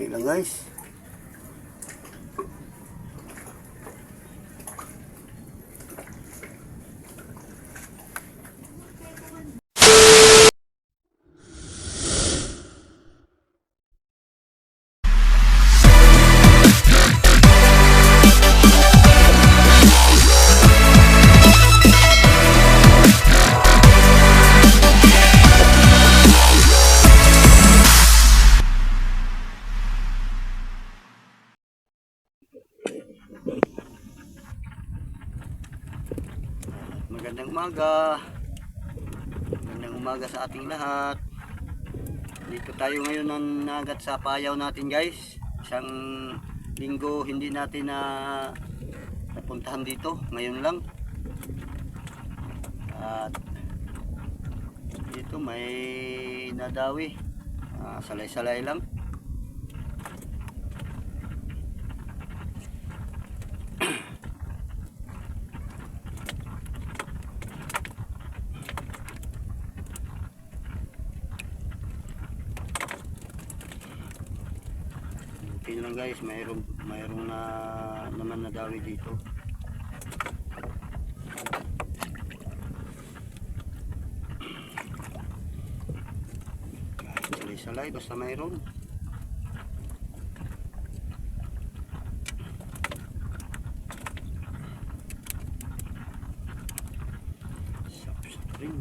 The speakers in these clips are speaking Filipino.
Kunti lang guys. Magandang umaga. Magandang umaga sa ating lahat. Dito tayo ngayon ng nagat sa payaw natin guys. Isang linggo hindi natin na napuntahan dito. Ngayon lang. At dito may nadawi. Ah, salay-salay lang. Okay lang guys, mayroong mayroong na naman nadawi dito. Kahit salay-salay, basta mayroon. Sap-sap rin.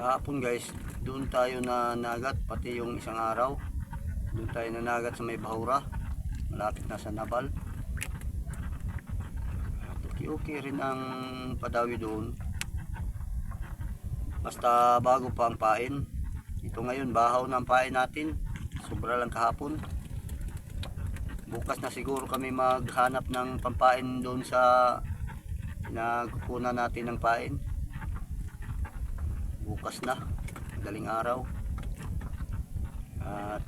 Kahapon guys, doon tayo na nagat pati yung isang araw. Doon tayo na nagat sa may bahura. Malapit na sa Nabal. Okay rin ang padawi doon. Basta bago pa ang pain. Ito ngayon bahaw na ang pain natin. Sobra lang kahapon. Bukas na siguro kami maghanap ng pampain doon sa nagkukunan natin ng pain bukas na. Galing araw. At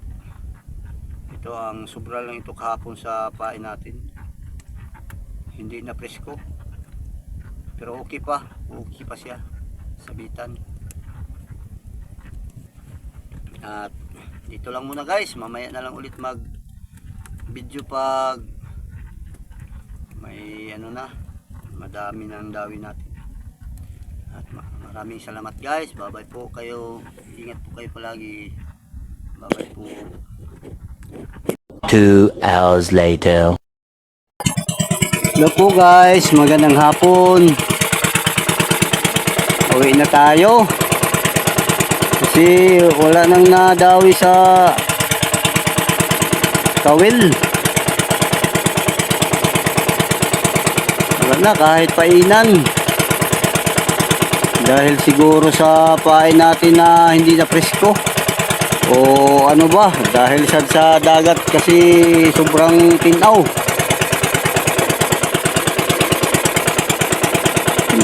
ito ang sobra lang ito kahapon sa pain natin. Hindi na presko. Pero okay pa. Okay pa siya sabitan at dito lang muna guys. Mamaya na lang ulit mag video pag may ano na madami ng dawi natin at ma- maraming salamat guys bye bye po kayo ingat po kayo palagi bye bye po Two hours later. Hello po guys, magandang hapon. Uwi na tayo. Kasi wala nang nadawi sa kawil. Wala na kahit painan. Dahil siguro sa pain natin na hindi na presko. O ano ba, dahil sa, sa dagat kasi sobrang tinaw.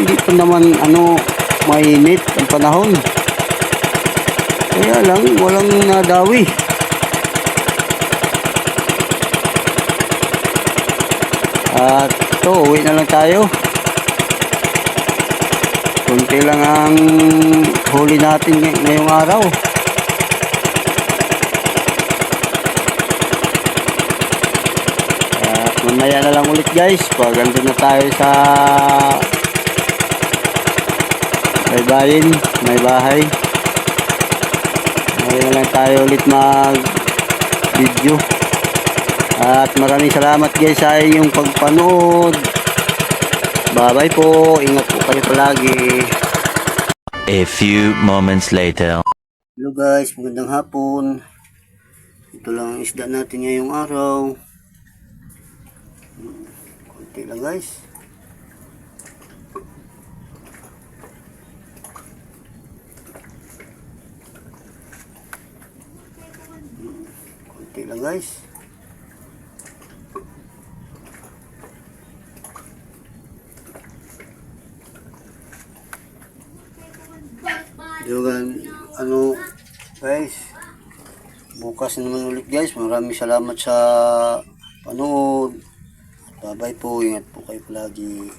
hindi pa naman ano mainit ang panahon kaya lang walang nadawi at ito uwi na lang tayo kunti lang ang huli natin ngay- ngayong araw at mamaya na lang ulit guys pag andun na tayo sa may bayin, may bahay. Ngayon na lang tayo ulit mag video. At maraming salamat guys sa inyong pagpanood. Bye-bye po. Ingat po kayo palagi. A few moments later. Hello guys, magandang hapon. Ito lang ang isda natin ngayong araw. Kunti lang guys. Kunti lang guys. Yung ano guys bukas naman ulit guys. Maraming salamat sa panood. Bye bye po. Ingat po kayo palagi